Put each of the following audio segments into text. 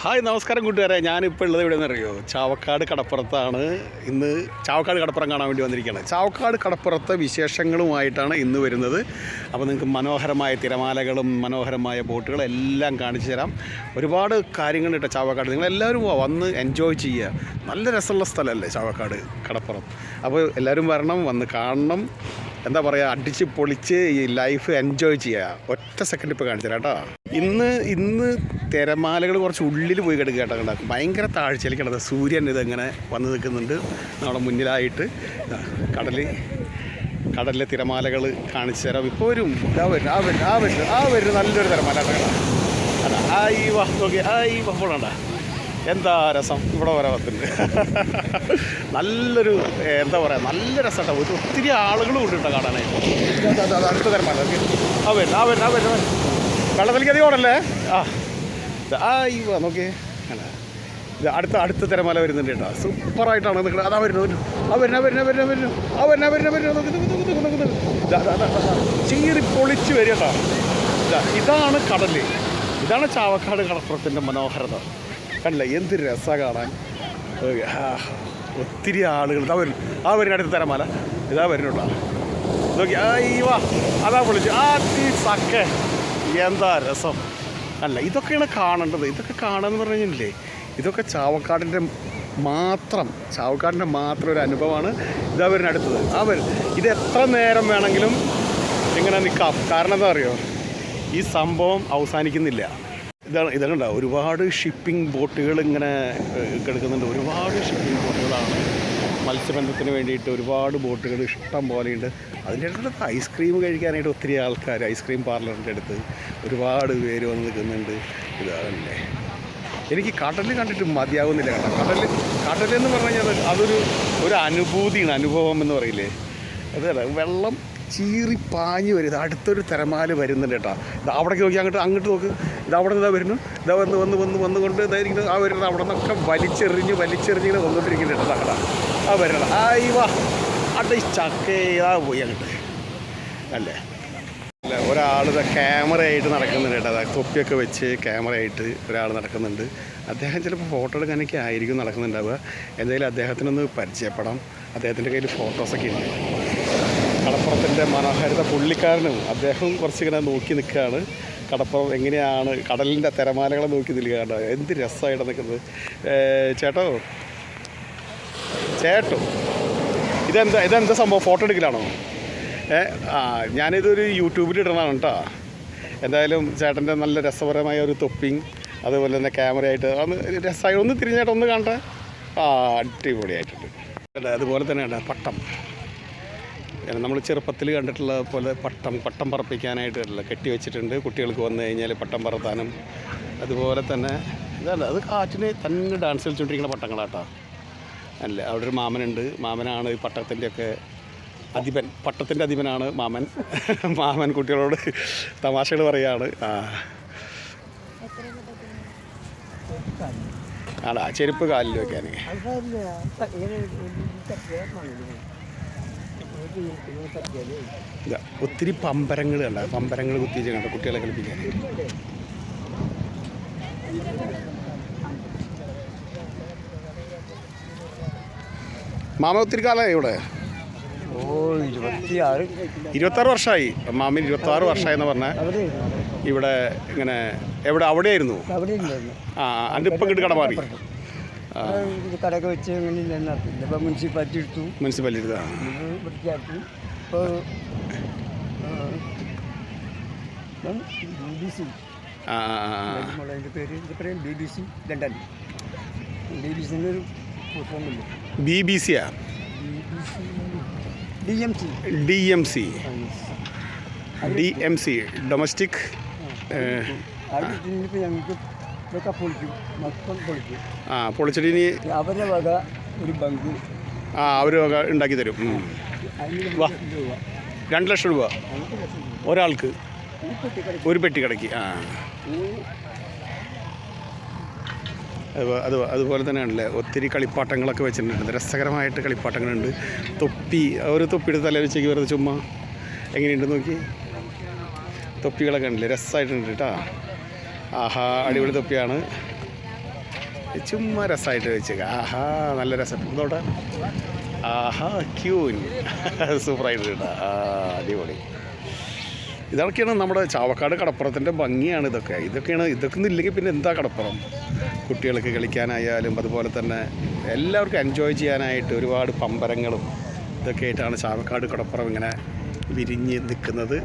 Hi നമസ്കാരം കൂട്ടുകാരെ. ഞാനിപ്പോൾ ഉള്ളത് എവിടെയെന്ന് അറിയോ ചാവക്കാട് കടപ്പുറത്താണ്. ഇന്ന് ചാവക്കാട് കടപ്പുറം കാണാൻ വേണ്ടി വന്നിരിക്കുകയാണ്. ചാവക്കാട് കടപ്പുറത്തെ വിശേഷങ്ങളുമായിട്ടാണ് ഇന്ന് വരുന്നത്. അപ്പോൾ നിങ്ങൾക്ക് മനോഹരമായ തിരമാലകളും മനോഹരമായ ബോട്ടുകളും എല്ലാം കാണിച്ചു തരാം. ഒരുപാട് കാര്യങ്ങൾ കാര്യങ്ങളുണ്ട് ചാവക്കാട്. നിങ്ങളെല്ലാവരും വന്ന് എൻജോയ് ചെയ്യുക. നല്ല രസമുള്ള സ്ഥലമല്ലേ ചാവക്കാട് കടപ്പുറം? അപ്പോൾ എല്ലാവരും വരണം വന്ന് കാണണം. എന്താ പറയുക അടിച്ച് പൊളിച്ച് ഈ ലൈഫ് എൻജോയ് ചെയ്യുക ഒറ്റ സെക്കൻഡ് ഇപ്പോൾ കാണിച്ചു കേട്ടോ. ഇന്ന് ഇന്ന് തിരമാലകൾ കുറച്ച് ഉള്ളിൽ പോയി കിടക്കുക കേട്ടോ കണ്ടോ? ഭയങ്കര താഴ്ചയിലേക്ക് കിടന്നത് സൂര്യൻ ഇതങ്ങനെ വന്ന് നിൽക്കുന്നുണ്ട്. നമ്മുടെ മുന്നിലായിട്ട് കടൽ കടലിലെ തിരമാലകൾ കാണിച്ചു തരാം. ഇപ്പോൾ ഒരു ആ വരും ആ വരും ആ വരും ആ വരും നല്ലൊരു തിരമാല കേട്ടോ കേട്ടോ ആ ഈ വാ നോക്കി ആ ഈ വാ പോണണ്ട എന്താ രസം? ഇവിടെ വരെ വത്തുണ്ട് നല്ലൊരു എന്താ പറയുക നല്ല രസമുണ്ടോ ഒരു ഒത്തിരി ആളുകളും ഉണ്ട് കാണാനായിട്ട്. അടുത്ത തരമാണ് ആ വരുന്നു ആ വരുന്നു ആ വെള്ളത്തിലേക്ക് അധികം ആ. ആ നോക്കിയേ. അടുത്ത അടുത്ത തിരമാല വരുന്നുണ്ട് കേട്ടോ. സൂപ്പറായിട്ടാണ് നിങ്ങൾ അതാ വരുന്നു. ആ വരുന്ന വരുന്ന വരുന്ന വരുന്നു ആ വരുന്ന വരുന്ന വരുന്ന. ചീറി പൊളിച്ച് വരിക കേട്ടോ. ഇതാണ് കടൽ. ഇതാണ് ചാവക്കാട് കടപ്പുറത്തിന്റെ മനോഹരത. കണ്ടില്ല എന്ത് രസമാണ് കാണാൻ. ഒത്തിരി ആളുകൾ. ഇതാ വരും ആ വരുന്ന അടുത്ത തരമാല ഇതാ വരുന്നുണ്ടോ നോക്കി വാ. അതാ വിളിച്ചു ആ തീ സക്കെ എന്താ രസം. അല്ല ഇതൊക്കെയാണ് കാണേണ്ടത്. ഇതൊക്കെ കാണാന്ന് പറഞ്ഞു കഴിഞ്ഞില്ലേ? ഇതൊക്കെ ചാവക്കാടിന്റെ മാത്രം ചാവക്കാടിന്റെ മാത്രം ഒരു അനുഭവമാണ്. ഇതാ വരുന്ന അടുത്തത്. ആ വരും ഇത് എത്ര നേരം വേണമെങ്കിലും ഇങ്ങനെ നിൽക്കാം. കാരണം എന്താ അറിയോ? ഈ സംഭവം അവസാനിക്കുന്നില്ല. ഇതാണ് ഇതാണ് ഒരുപാട് ഷിപ്പിംഗ് ബോട്ടുകൾ ഇങ്ങനെ കിടക്കുന്നുണ്ട്. ഒരുപാട് ഷിപ്പിംഗ് ബോട്ടുകളാണ് മത്സ്യബന്ധത്തിന് വേണ്ടിയിട്ട് ഒരുപാട് ബോട്ടുകൾ ഇഷ്ടം പോലെയുണ്ട്. അതിന്റെ അടുത്ത് ഐസ്ക്രീം കഴിക്കാനായിട്ട് ഒത്തിരി ആൾക്കാർ ഐസ്ക്രീം പാർലറിന്റെ അടുത്ത് ഒരുപാട് പേര് വന്ന് നിൽക്കുന്നുണ്ട്. ഇതാണല്ലേ. എനിക്ക് കടൽ കണ്ടിട്ട് മതിയാവുന്നില്ല കേട്ടോ. കടൽ കടലെന്ന് പറഞ്ഞു കഴിഞ്ഞാൽ അതൊരു ഒരു അനുഭൂതിയാണ് അനുഭവം എന്ന് പറയില്ലേ. അതല്ല വെള്ളം ചീറി പാഞ്ഞ് വരും. അടുത്തൊരു തിരമാല വരുന്നുണ്ട് കേട്ടോ. അവിടേക്ക് നോക്കി അങ്ങോട്ട് അങ്ങോട്ട് നോക്ക്. ഇത് അവിടെ നിന്ന് വരുന്നു. ഇതാ വന്ന് വന്ന് വന്ന് വന്നുകൊണ്ട് ഇതായിരിക്കുന്നു. ആ വരുന്നത് അവിടെ നിന്നൊക്കെ വലിച്ചെറിഞ്ഞ് വലിച്ചെറിഞ്ഞ് ഇങ്ങനെ വന്നുകൊണ്ടിരിക്കുന്നുണ്ട് ആ വരണം ആ ഈ വാ. അട ഈ ചക്കയാ പോയി അങ്ങോട്ട്. അല്ലേ? അല്ല ഒരാൾ ക്യാമറ ആയിട്ട് നടക്കുന്നുണ്ട് കേട്ടോ. അതായത് തൊപ്പിയൊക്കെ വെച്ച് ക്യാമറ ആയിട്ട് ഒരാൾ നടക്കുന്നുണ്ട്. അദ്ദേഹം ചിലപ്പോൾ ഫോട്ടോ എടുക്കാനൊക്കെ ആയിരിക്കും നടക്കുന്നുണ്ടാവുക. എന്തായാലും അദ്ദേഹത്തിനൊന്ന് പരിചയപ്പെടാം. അദ്ദേഹത്തിന്റെ കയ്യിൽ ഫോട്ടോസൊക്കെ ഉണ്ട്. കടപ്പുറത്തിന്റെ മനോഹാരിത പുള്ളിക്കാരനും അദ്ദേഹം കുറച്ചിങ്ങനെ നോക്കി നിൽക്കുകയാണ്. കടപ്പുറം എങ്ങനെയാണ് കടലിന്റെ തിരമാലകളെ നോക്കി നിൽക്കാണ്ട് എന്ത് രസമായിട്ട് നിൽക്കുന്നത്. ചേട്ടോ? ചേട്ടോ? ഇതെന്താ ഇതെന്താ സംഭവം? ഫോട്ടോ എടുക്കലാണോ? ഏ ആ ഞാനിതൊരു യൂട്യൂബിൽ ഇടണതാണ് കേട്ടോ. എന്തായാലും ചേട്ടന്റെ നല്ല രസപരമായ ഒരു തൊപ്പിങ് അതുപോലെ തന്നെ ക്യാമറയായിട്ട് ഒന്ന് രസമായി. ഒന്ന് തിരിഞ്ഞായിട്ട് ഒന്ന് കാണട്ടെ ആ അടിപൊളിയായിട്ടുണ്ട്. അതുപോലെ തന്നെ കേട്ടോ പട്ടം. നമ്മൾ ചെറുപ്പത്തിൽ കണ്ടിട്ടുള്ള പോലെ പട്ടം പട്ടം പറപ്പിക്കാനായിട്ട് കെട്ടി വെച്ചിട്ടുണ്ട് കുട്ടികൾക്ക് വന്നു കഴിഞ്ഞാൽ പട്ടം പറത്താനും അതുപോലെ തന്നെ ഇതല്ല അത് കാറ്റിന് തന്നെ ഡാൻസ് കളിച്ചുകൊണ്ടിരിക്കുന്ന പട്ടങ്ങളാട്ടോ അല്ല അവിടെ ഒരു മാമനുണ്ട് മാമനാണ് ഈ പട്ടത്തിന്റെയൊക്കെ അധിപൻ പട്ടത്തിന്റെ അധിപനാണ് മാമൻ മാമൻ കുട്ടികളോട് തമാശകൾ പറയുകയാണ് ആ ആടാ ചെരുപ്പ് കാലിൽ വെക്കാൻ ഒത്തിരി പമ്പരങ്ങൾ കണ്ട പമ്പരങ്ങൾ കുത്തിച്ച് കണ്ട കുട്ടികളെ കളിപ്പിക്കാൻ മാമ ഒത്തിരി കാലമായി ഇവിടെ? ഓ ഇരുപത്തിയാറ് ഇരുപത്താറ് വർഷമായി മാമൻ ഇരുപത്താറ് വർഷമായി എന്ന് പറഞ്ഞാൽ അവിടെ ഇവിടെ ഇങ്ങനെ എവിടെ അവിടെയായിരുന്നു? ആ അതിന്റെ ഇപ്പം കിട്ടി കട മാറി കടയൊക്കെ വെച്ച് അങ്ങനെ ഇല്ലെന്ന് നടത്തില്ല ഇപ്പം മുനിസിപ്പാലിറ്റി എടുത്തു. മുനിസിപ്പാലിറ്റി ഇത് വൃത്തിയാക്കി. ഇപ്പോൾ ബി ബി സി. അതിന്റെ പേര് ഇത് പറയും B B C London B B സിന്റെ ഒരു ഫോമില്ല ബി ബി സിയാ B B C D M C D M C D M C domestic ഞങ്ങൾക്ക് ഇതൊക്കെ പൊളിക്കും. മൊത്തം പൊളിക്കും. ആ പൊളിച്ചിട്ട് ഇനി അവരുടെ വക ഒരു ബങ്ക്. ആ അവർ ഉണ്ടാക്കി തരും. വാ. രണ്ട് ലക്ഷം രൂപ. ഒരാൾക്ക്. ഒരു പെട്ടി കടയ്ക്ക് ആ. അത് അതുപോലെ തന്നെയാണല്ലേ. ഒത്തിരി കളിപ്പാട്ടങ്ങളൊക്കെ വെച്ചിട്ടുണ്ട്. രസകരമായിട്ട് കളിപ്പാട്ടങ്ങളുണ്ട്. തൊപ്പി. ഒരു തൊപ്പിയുടെ തല വെച്ചേക്ക് വെറുതെ ചുമ്മാ. എങ്ങനെയുണ്ട് നോക്കി. തൊപ്പികളൊക്കെ ഉണ്ടല്ലേ രസമായിട്ടുണ്ട് കേട്ടോ. ആഹാ അടിപൊളി തൊപ്പിയാണ്. ചുമ്മാ രസമായിട്ട് വെച്ചേക്ക. ആഹാ നല്ല രസം. എന്തോട്ടെ ആഹാ ക്യൂൻ. സൂപ്പറായിട്ട് കേട്ടോ. ആ അടിപൊളി. ഇതൊക്കെയാണ് നമ്മുടെ ചാവക്കാട് കടപ്പുറത്തിന്റെ ഭംഗിയാണ് ഇതൊക്കെ. ഇതൊക്കെയാണ് ഇതൊക്കെ ഇല്ലെങ്കിൽ പിന്നെ എന്താ കടപ്പുറം? കുട്ടികൾക്ക് കളിക്കാനായാലും അതുപോലെ തന്നെ എല്ലാവർക്കും എൻജോയ് ചെയ്യാനായിട്ട് ഒരുപാട് പമ്പരങ്ങളും ഇതൊക്കെ ആയിട്ടാണ് ചാവക്കാട് കടപ്പുറം ഇങ്ങനെ വിരിഞ്ഞ് നിൽക്കുന്നത്.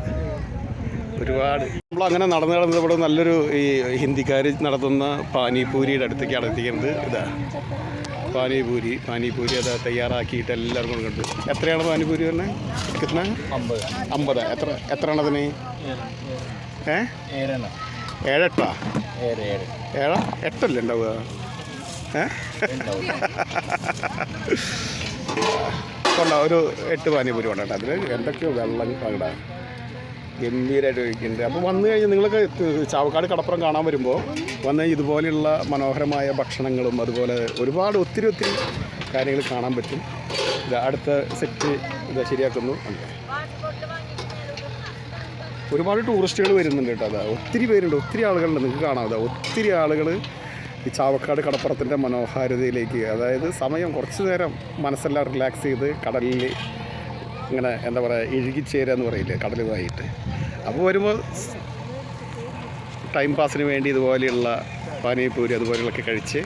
ഒരുപാട്. നമ്മൾ അങ്ങനെ നടന്ന് നടന്നത് ഇവിടെ നല്ലൊരു ഈ ഹിന്ദിക്കാർ നടത്തുന്ന പാനിപൂരിയുടെ അടുത്തേക്കാണ് എത്തിക്കുന്നത്. ഇതാ. പാനിപൂരി പാനിപൂരി അത് തയ്യാറാക്കിയിട്ട് എല്ലാവർക്കും കണ്ടു എത്രയാണ് പാനിപൂരി തന്നെ കിട്ടുന്ന അമ്പത്. അമ്പത്. എത്ര എത്രയാണ് അതിന്? ഏ? ഏഴെട്ടാ? ഏഴ് എട്ടല്ലേ ഉണ്ടാവുക? ഏ? കൊണ്ട ഒരു എട്ട് പാനിപൂരി കൊണ്ടാട്ടെ അതിൽ എന്തൊക്കെയോ വെള്ളം അവിടെ ഗംഭീരമായിട്ട് കഴിക്കുന്നുണ്ട് അപ്പോൾ വന്നു കഴിഞ്ഞാൽ നിങ്ങൾക്ക് ചാവക്കാട് കടപ്പുറം കാണാൻ വരുമ്പോൾ വന്ന് ഇതുപോലെയുള്ള മനോഹരമായ ഭക്ഷണങ്ങളും അതുപോലെ ഒരുപാട് ഒത്തിരി ഒത്തിരി കാര്യങ്ങൾ കാണാൻ പറ്റും. ഇത് അടുത്ത സെറ്റ് ഇത് ശരിയാക്കുന്നു. ഒരുപാട് ടൂറിസ്റ്റുകൾ വരുന്നുണ്ട് കേട്ടോ. അതാ ഒത്തിരി പേരുണ്ട്. ഒത്തിരി ആളുകളുണ്ട്. നിങ്ങൾക്ക് കാണാം. അതാ ഒത്തിരി ആളുകൾ ഈ ചാവക്കാട് കടപ്പുറത്തിന്റെ മനോഹാരിതയിലേക്ക് അതായത് സമയം കുറച്ച് നേരം മനസ്സെല്ലാം റിലാക്സ് ചെയ്ത് കടലിൽ ഇങ്ങനെ എന്താ പറയുക ഇഴുകിച്ചേരുക എന്ന് പറയില്ലേ? കടലുമായിട്ട്. അപ്പോൾ വരുമ്പോൾ ടൈം പാസിന് വേണ്ടി ഇതുപോലെയുള്ള പാനിപൂരി അതുപോലെയുള്ളൊക്കെ കഴിച്ച്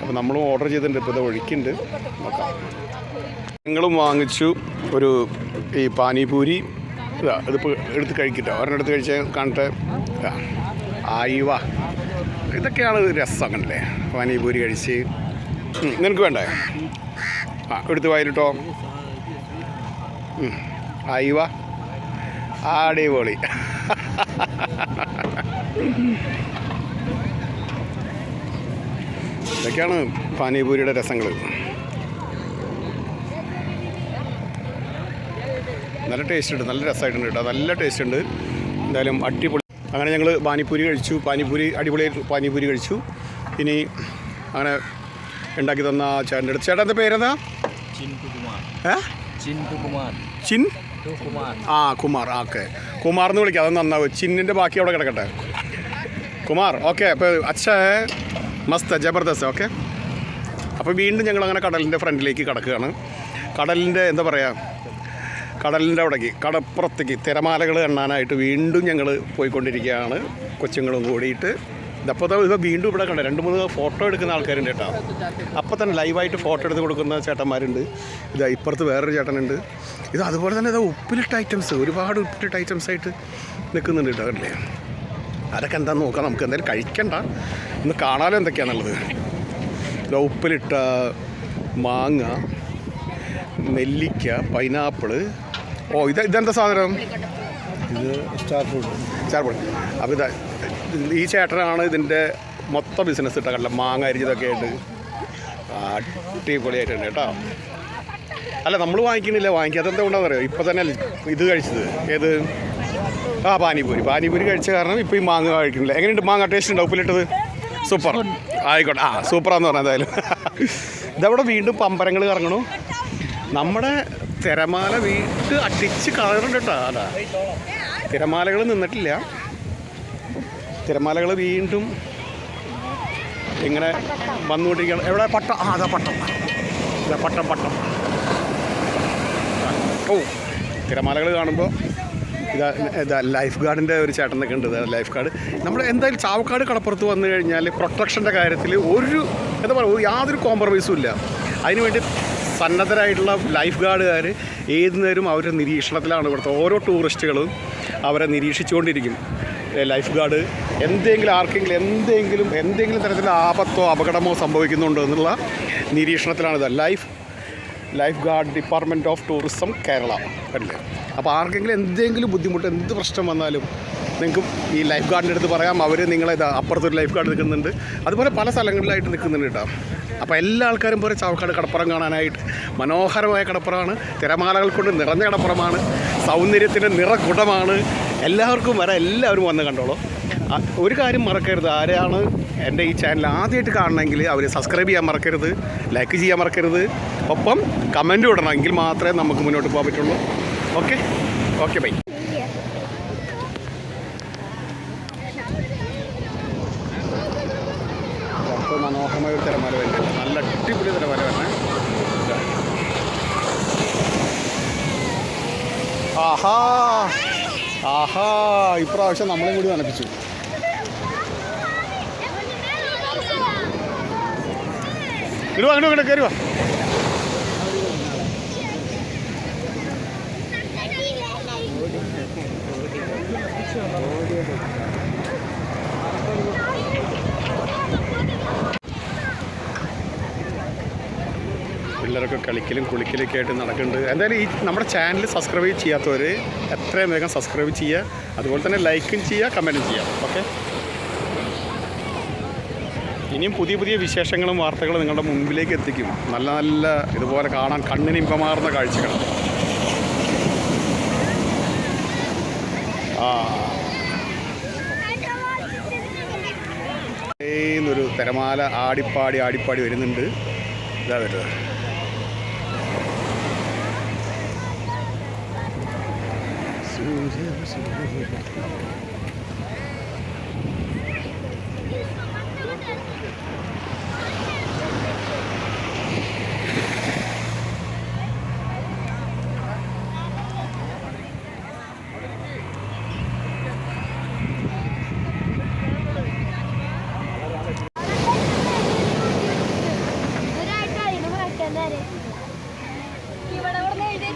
അപ്പോൾ നമ്മളും ഓർഡർ ചെയ്തിട്ടുണ്ട്. ഇപ്പോൾ ഇത് ഒഴിക്കുന്നുണ്ട് നോക്കാം. ഞങ്ങളും വാങ്ങിച്ചു ഒരു ഈ പാനിപൂരി ഇതാ ഇതിപ്പോൾ എടുത്ത് കഴിക്കട്ടോ. ഒരെണ്ണം എടുത്ത് കഴിച്ച് കാണട്ടെ. ആയിവ ഇതൊക്കെയാണ് രസം അങ്ങനല്ലേ പാനിപൂരി കഴിച്ച്. നിനക്ക് വേണ്ടേ? ആ എടുത്ത് വായിലിട്ടോ. ആയിവ അടിപൊളി. ഇതൊക്കെയാണ് പാനിപൂരിയുടെ രസങ്ങൾ നല്ല ടേസ്റ്റ് ഉണ്ട്. നല്ല രസമായിട്ടുണ്ട് കേട്ടോ. നല്ല ടേസ്റ്റ് ഉണ്ട്. എന്തായാലും അടിപൊളി. അങ്ങനെ ഞങ്ങൾ പാനിപ്പൂരി കഴിച്ചു. പാനിപ്പൂരി അടിപൊളി പാനിപ്പൂരി കഴിച്ചു. ഇനി അങ്ങനെ ഉണ്ടാക്കി തന്ന ചേട്ടന്റെ അടുത്ത്. ചേട്ടന്റെ പേരെന്താ? ചിൻകുമാർ കുമാർ ഏ? ചിൻകുമാർ ചിൻ? ആ കുമാർ ഓക്കെ കുമാർ എന്ന് വിളിക്കാം അത് നന്നാവും ചിന്നിന്റെ ബാക്കി അവിടെ കിടക്കട്ടെ. കുമാർ ഓക്കെ അപ്പോൾ അച്ഛ മസ്ത് ജബർദസ്ത് ഓക്കെ അപ്പോൾ വീണ്ടും ഞങ്ങൾ അങ്ങനെ കടലിന്റെ ഫ്രണ്ടിലേക്ക് കിടക്കുകയാണ്. കടലിന്റെ എന്താ പറയുക കടലിന്റെ അവിടേക്ക് കടപ്പുറത്തേക്ക് തിരമാലകൾ എണ്ണാനായിട്ട് വീണ്ടും ഞങ്ങൾ പോയിക്കൊണ്ടിരിക്കുകയാണ്. കൊച്ചുങ്ങളും കൂടിയിട്ട്. ഇതപ്പോൾ ഇത് വീണ്ടും ഇവിടെ കണ്ട? രണ്ട് മൂന്ന് ഫോട്ടോ എടുക്കുന്ന ആൾക്കാരുണ്ട് കേട്ടോ. അപ്പോൾ തന്നെ ലൈവായിട്ട് ഫോട്ടോ എടുത്ത് കൊടുക്കുന്ന ചേട്ടന്മാരുണ്ട്. ഇത് ഇപ്പുറത്ത് വേറൊരു ചേട്ടനുണ്ട്. ഇത് അതുപോലെ തന്നെ ഇത് ഉപ്പിലിട്ട ഐറ്റംസ് ഒരുപാട് ഉപ്പിലിട്ട ഐറ്റംസ് ആയിട്ട് നിൽക്കുന്നുണ്ട് കേട്ടോ അല്ലേ അതൊക്കെ എന്താണെന്ന് നോക്കാം നമുക്ക് എന്തായാലും കഴിക്കണ്ട. ഒന്ന് കാണാലോ എന്തൊക്കെയാണുള്ളത് ഇത് ഉപ്പിലിട്ട മാങ്ങ നെല്ലിക്ക പൈനാപ്പിൾ ഓ ഇത് ഇതെന്താ സാധനം? ഇത് സ്റ്റാർ ഫുഡ് ഫ്രൂട്ട്. അപ്പോൾ ഇതാ ഈ ചേട്ടനാണ് ഇതിന്റെ മൊത്തം ബിസിനസ് ഇട്ട മാങ്ങ അരിഞ്ഞതൊക്കെ ആയിട്ട്. അടിപൊളിയായിട്ടുണ്ട് കേട്ടോ. അല്ല നമ്മൾ വാങ്ങിക്കണില്ല. വാങ്ങിക്കാത്ത എന്താ കൊണ്ടാന്ന് അറിയോ ഇപ്പം തന്നെ ഇത് കഴിച്ചത്. ഏത്? ആ പാനിപൂരി. പാനിപൂരി കഴിച്ച കാരണം ഇപ്പോൾ ഈ മാങ്ങ കഴിക്കുന്നില്ല. എങ്ങനെയുണ്ട് മാങ്ങ? ടേസ്റ്റ് ഉണ്ടോ ഉപ്പിലിട്ടത്? സൂപ്പർ. ആയിക്കോട്ടെ. ആ സൂപ്പറാന്ന് പറഞ്ഞാൽ എന്തായാലും. ഇതവിടെ വീണ്ടും പമ്പരങ്ങൾ കറങ്ങണു. നമ്മുടെ തിരമാല വീട്ട് അടിച്ച് കളറുണ്ട് കേട്ടോ. അതാ. തിരമാലകൾ നിന്നിട്ടില്ല. തിരമാലകൾ വീണ്ടും ഇങ്ങനെ വന്നുകൊണ്ടിരിക്കുകയാണ്. എവിടെ? പട്ടം. ആ അതാ പട്ടം. ഇതാ പട്ടം പട്ടം. ഓ തിരമാലകൾ കാണുമ്പോൾ ഇതാ ഇതാ ലൈഫ് ഗാർഡിന്റെ ഒരു ചേട്ടനൊക്കെ ഉണ്ട്. ഇതാ ലൈഫ് ഗാർഡ്. നമ്മൾ എന്തായാലും ചാവക്കാട് കടപ്പുറത്ത് വന്നു കഴിഞ്ഞാൽ പ്രൊട്ടക്ഷന്റെ കാര്യത്തിൽ ഒരു എന്താ പറയുക യാതൊരു കോംപ്രമൈസും ഇല്ല. അതിനുവേണ്ടി സന്നദ്ധരായിട്ടുള്ള ലൈഫ് ഗാർഡുകാർ ഏത് നേരം അവരുടെ നിരീക്ഷണത്തിലാണ് ഇവിടുത്തെ ഓരോ ടൂറിസ്റ്റുകളും അവരെ നിരീക്ഷിച്ചുകൊണ്ടിരിക്കും. ലൈഫ് ഗാർഡ് എന്തെങ്കിലും ആർക്കെങ്കിലും എന്തെങ്കിലും എന്തെങ്കിലും തരത്തിലുള്ള ആപത്തോ അപകടമോ സംഭവിക്കുന്നുണ്ടോ എന്നുള്ള നിരീക്ഷണത്തിലാണിത് life life guard department of tourism Kerala അല്ലേ? അപ്പോൾ ആർക്കെങ്കിലും എന്തെങ്കിലും ബുദ്ധിമുട്ട് എന്ത് പ്രശ്നം വന്നാലും നിങ്ങൾക്ക് ഈ ലൈഫ് ഗാർഡിന്റെ അടുത്ത് പറയാം. അവർ നിങ്ങളെ അപ്പുറത്തൊരു ലൈഫ് ഗാർഡ് നിൽക്കുന്നുണ്ട്. അതുപോലെ പല സ്ഥലങ്ങളിലായിട്ട് നിൽക്കുന്നുണ്ട് കേട്ടോ. അപ്പോൾ എല്ലാ ആൾക്കാരും പോലെ ചാവക്കാട് കടപ്പുറം കാണാനായിട്ട് മനോഹരമായ കടപ്പുറമാണ്. തിരമാലകൾ കൊണ്ട് നിറഞ്ഞ കടപ്പുറമാണ്. സൗന്ദര്യത്തിന്റെ നിറകുടമാണ്. എല്ലാവർക്കും വരാം. എല്ലാവരും വന്ന് കണ്ടോളൂ. ഒരു കാര്യം മറക്കരുത്. ആരാണ് എന്റെ ഈ ചാനൽ ആദ്യമായിട്ട് കാണണമെങ്കിൽ അവർ സബ്സ്ക്രൈബ് ചെയ്യാൻ മറക്കരുത് ലൈക്ക് ചെയ്യാൻ മറക്കരുത്. ഒപ്പം കമന്റ് ഇടണം എങ്കിൽ മാത്രമേ നമുക്ക് മുന്നോട്ട് പോകാൻ പറ്റുള്ളൂ. ഓക്കെ ഓക്കെ ബൈ മനോഹരമായ ഒരു തിരമാല വരുന്നത് നല്ല അടിപൊളി തിരമാല വരണേ ആഹാ. ആഹാ. ഇപ്രാവശ്യം നമ്മളെയും കൂടി നനപ്പിച്ചു. ഇടുവാ അങ്ങോട്ട് ഇങ്ങോട്ട് പിള്ളേരൊക്കെ കളിക്കലും കുളിക്കലൊക്കെ ആയിട്ട് നടക്കുന്നുണ്ട്. എന്തായാലും ഈ നമ്മുടെ ചാനൽ സബ്സ്ക്രൈബ് ചെയ്യാത്തവർ എത്രയും വേഗം സബ്സ്ക്രൈബ് ചെയ്യുക. അതുപോലെ തന്നെ ലൈക്കും ചെയ്യുക കമന്റും ചെയ്യുക. ഓക്കെ ഇനിയും പുതിയ പുതിയ വിശേഷങ്ങളും വാർത്തകളും നിങ്ങളുടെ മുമ്പിലേക്ക് എത്തിക്കും. നല്ല നല്ല ഇതുപോലെ കാണാൻ കണ്ണിന് ഇമ്പമാർന്ന കാഴ്ചകൾ. ആ. ഒരു തിരമാല ആടിപ്പാടി ആടിപ്പാടി വരുന്നുണ്ട്. ഇതാ വരുന്നത്. ഒരാഴ്ച അതിന് മാറ്റാൻ ഇവിടെ ഇവിടെ എഴുതി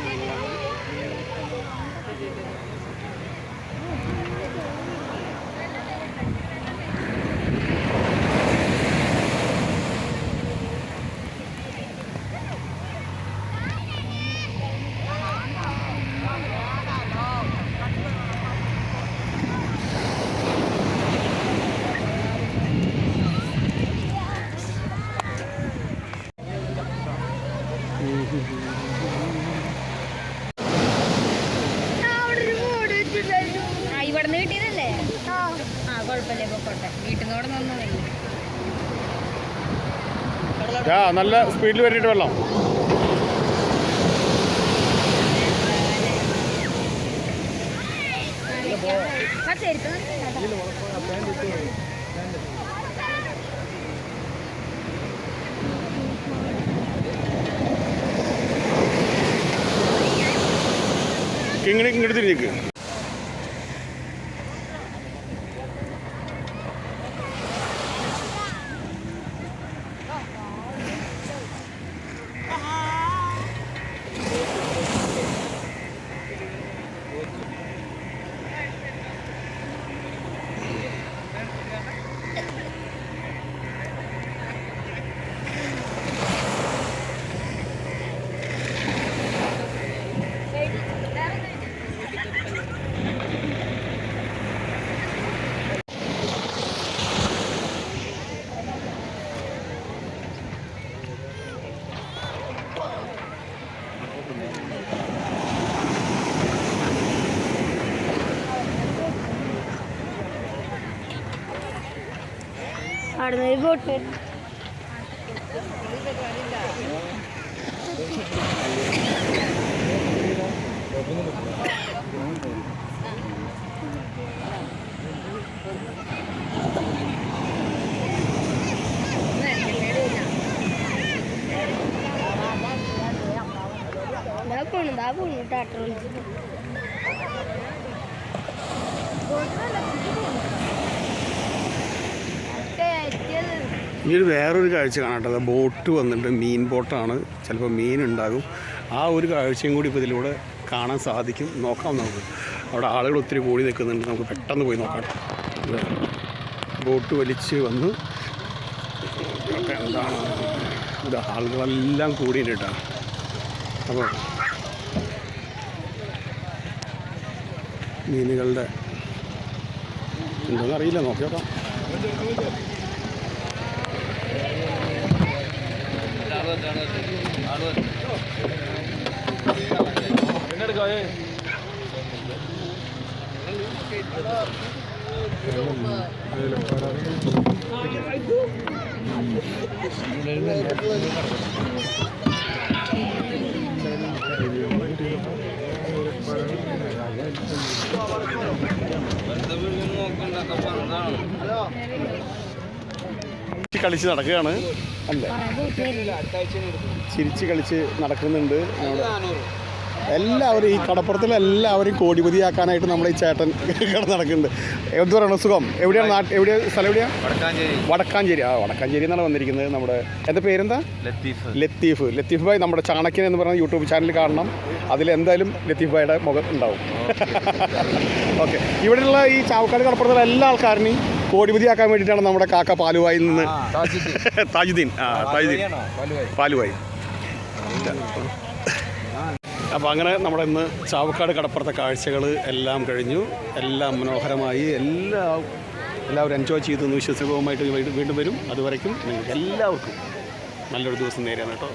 ആ ഇവിടുന്ന് കിട്ടിയതല്ലേ ആ കുഴപ്പമില്ല പൊക്കോട്ടെ വീട്ടിൽ നിന്ന് ഇവിടെ നിന്നതല്ലേ ആ നല്ല സ്പീഡിൽ വരിയിട്ട് വെള്ളം. ഇങ്ങനെ ഇങ്ങോട്ട് തിരിഞ്ഞേക്ക് അവിടെ ഒരു ബോട്ട് പോണു ഇതാ പോണു ടാറ്റ ഇനി വേറൊരു കാഴ്ച കാണാട്ടത് ബോട്ട് വന്നിട്ട് മീൻ ബോട്ടാണ്. ചിലപ്പോൾ മീൻ ഉണ്ടാകും. ആ ഒരു കാഴ്ചയും കൂടി ഇപ്പോൾ ഇതിലൂടെ കാണാൻ സാധിക്കും. നോക്കാം നമുക്ക്. അവിടെ ആളുകൾ ഒത്തിരി കൂടി നിൽക്കുന്നുണ്ട്. നമുക്ക് പെട്ടെന്ന് പോയി നോക്കാം. ബോട്ട് വലിച്ച് വന്ന് എന്താണ്? ഇത് ആളുകളെല്ലാം കൂടിയിട്ടാണ് അപ്പോൾ മീനുകളുടെ എന്താണെന്നറിയില്ല നോക്കാം என்ன കളിച്ച് നടക്കുകയാണ്. അല്ലേ? ചിരിച്ച് കളിച്ച് നടക്കുന്നുണ്ട്. എല്ലാവരും ഈ കടപ്പുറത്തിലെ എല്ലാവരും കോടിപതിയാക്കാനായിട്ട് നമ്മുടെ ഈ ചേട്ടൻ കിടന്ന് നടക്കുന്നുണ്ട്. എന്ത് പറയണു? സുഖം? എവിടെയാണ് നാട്ട് എവിടെ സ്ഥലം എവിടെയാണ് വടക്കാഞ്ചേരി. ആ വടക്കാഞ്ചേരി എന്നാണ് വന്നിരിക്കുന്നത് നമ്മുടെ എന്റെ പേരെന്താ? ലത്തീഫ്. ലത്തീഫ്. ലത്തീഫ് ഭായ് നമ്മുടെ ചാണക്യൻ എന്ന് പറയുന്ന യൂട്യൂബ് ചാനൽ കാണണം. അതിൽ എന്തായാലും ലത്തീഫ് ഭായിയുടെ മുഖം ഉണ്ടാവും. ഓക്കെ. ഇവിടെയുള്ള ഈ ചാവക്കാട് കടപ്പുറത്തുള്ള എല്ലാ ആൾക്കാരനെയും കോടിപതിയാക്കാൻ വേണ്ടിയിട്ടാണ് നമ്മുടെ കാക്ക പാലുവായിൽ നിന്ന് താജുദ്ദീൻ. ആ താജുദ്ദീൻ. പാലുവായി. അപ്പോൾ അങ്ങനെ നമ്മുടെ ഇന്ന് ചാവക്കാട് കടപ്പുറത്തെ കാഴ്ചകൾ എല്ലാം കഴിഞ്ഞു. എല്ലാം മനോഹരമായി. എല്ലാം എല്ലാവരും എൻജോയ് ചെയ്തു എന്ന് വിശ്വസികവുമായിട്ട് വീണ്ടും വരും. അതുവരയ്ക്കും നിങ്ങൾക്ക് എല്ലാവർക്കും നല്ലൊരു ദിവസം നേരെയാണ് കേട്ടോ.